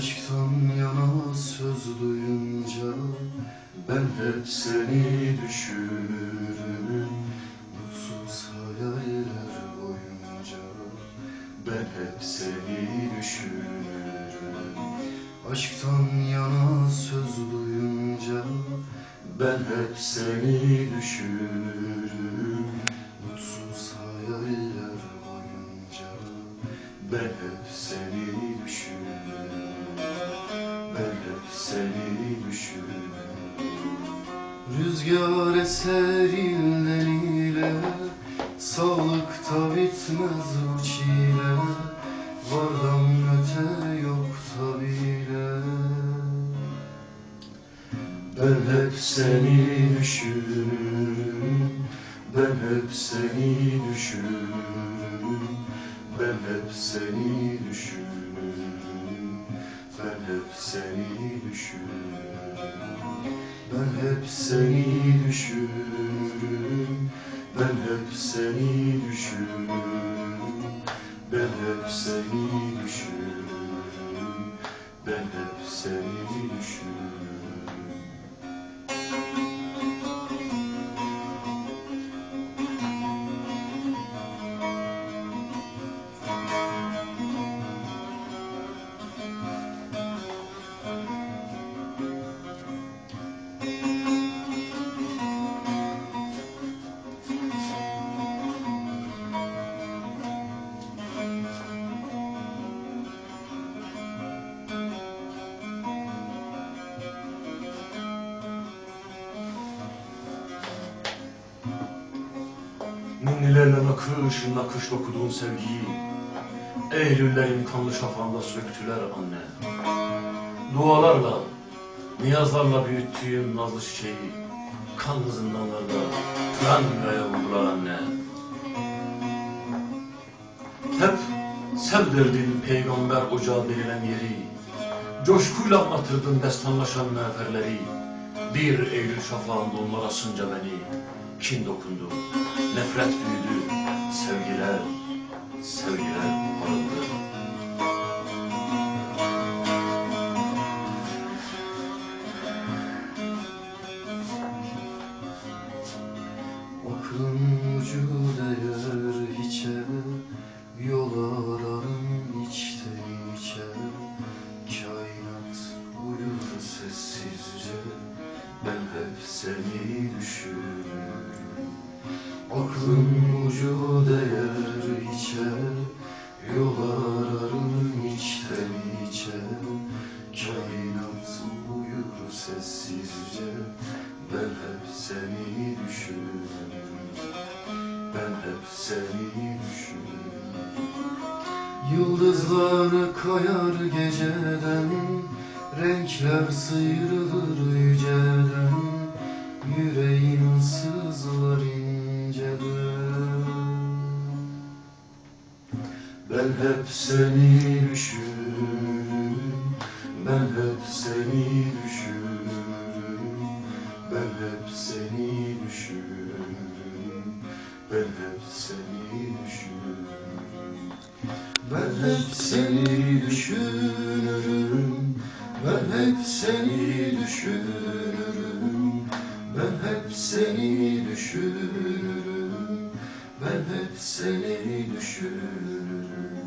Aşktan yana söz duyunca Ben hep seni düşünürüm. Mutsuz hayaller boyunca Ben hep seni düşünürüm. Aşktan yana söz duyunca Ben hep seni düşünürüm. Mutsuz hayaller boyunca Ben hep seni düşünürüm Rüzgar eser ilden ile Sağlıkta bitmez bu çile. Vardan öte yok tabile Ben hep seni düşünürüm Ben hep seni düşünürüm Ben hep seni düşünürüm Ben hep seni düşünürüm Ben hep seni düşünürüm Ben hep seni düşünürüm Ben hep seni düşünürüm Ben hep seni düşünürüm Ninnilerle nakış nakış dokuduğun sevgiyi Eylüllerin kanlı şafağında söktüler anne. Dualarla, niyazlarla büyüttüğüm nazlı çiçeği Kanlı zindanlarda travmaya vurdular anne. Hep sevdirdin peygamber ocağı denilen yeri Coşkuyla anlatırdın destanlaşan neferleri Bir Eylül şafağında onlar asınca beni Kin dokundu, nefret büyüdü, sevgiler, sevgiler koparıldı. Aklın ucu değer hiçe Yol ararım içten içe Kainat sessizce hep seni düşünürüm Aklın ucu değer hiçe Yol ararım içten içe Kainat uyur sessizce Ben hep seni düşünürüm Ben hep seni düşünürüm Yıldızlar kayar geceden Renkler sıyrılır Ben hep seni düşünürüm Ben hep seni düşünürüm Ben hep seni düşünürüm Ben hep seni düşünürüm Ben hep seni düşünürüm Ben hep seni düşünürüm Ben hep seni düşünürüm hep seni düşünürüm.